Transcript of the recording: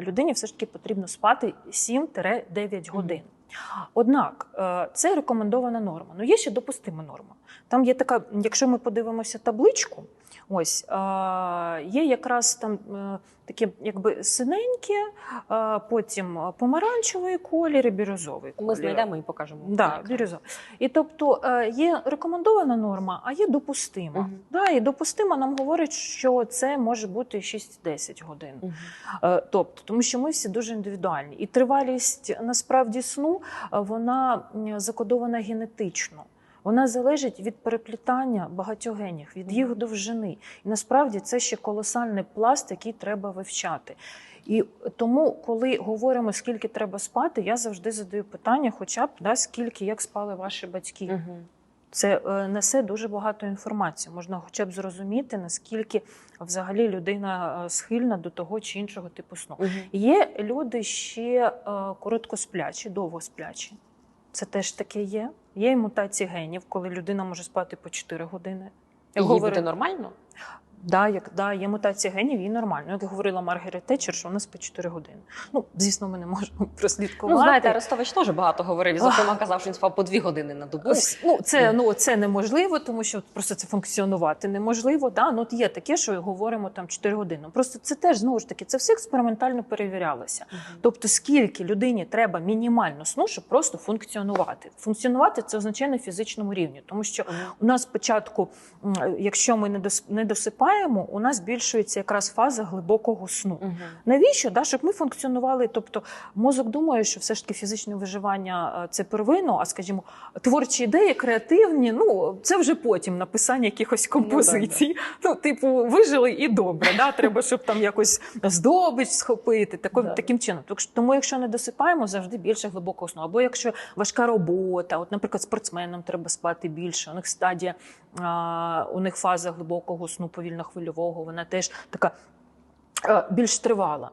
людині все ж таки потрібно спати 7-9 годин. Однак е, це рекомендована норма. Ну є ще допустима норма. Там є така, якщо ми подивимося табличку, ось е, є якраз там е, такі, якби синенькі, е, потім помаранчевий колір і бірюзовий колір. Ми знайдемо і покажемо. Да, І тобто є рекомендована норма, а є допустима. Мгм. Да, і допустима нам говорить, що це може бути 6-10 годин. Е, Тобто, тому що ми всі дуже індивідуальні. І тривалість насправді сну е, вона закодована генетично. Вона залежить від переплітання багатьох генів, від їх довжини. І насправді це ще колосальний пласт, який треба вивчати. І тому, коли говоримо, скільки треба спати, я завжди задаю питання, хоча б да, скільки як спали ваші батьки. Мгм. Це е, несе дуже багато інформації. Можна хоча б зрозуміти, наскільки взагалі людина е, схильна до того чи іншого типу сну. Угу. Є люди ще е, короткосплячі, довгосплячі. Це теж таке є. Є і мутації генів, коли людина може спати по 4 години. Їй буде нормально? Да, як, да, є мутація генів, і нормально. Як говорила Маргарет Тетчер, що у нас по 4 години. Ну, звісно, ми не можемо прослідкувати. Ну, знаєте, Арестович теж багато говорив. І, Зокрема, казав, що він спав по дві години на добу. Ну, це, ну, це неможливо, тому що просто це функціонувати неможливо. Да? Ну, от є таке, що говоримо там 4 години. Просто це теж знову ж таки, це все експериментально перевірялося. Мгм. Тобто, скільки людині треба мінімально сну, щоб просто функціонувати. Функціонувати це означає на фізичному рівні, тому що у нас спочатку, якщо ми не дос- не у нас збільшується якраз фаза глибокого сну. Мгм. Навіщо? Да, щоб ми функціонували. Тобто мозок думає, що все ж таки фізичне виживання е, це первинно, а скажімо, творчі ідеї, креативні, ну це вже потім написання якихось композицій. Ну, типу, вижили і добре. Да? Треба, щоб там якось здобич схопити. Тако, Да. Таким чином. Тому, якщо не досипаємо, завжди більше глибокого сну. Або якщо важка робота, от, наприклад, спортсменам треба спати більше. У них стадія, у них фаза глибокого сну повільно-хвильового, вона теж така е, більш тривала.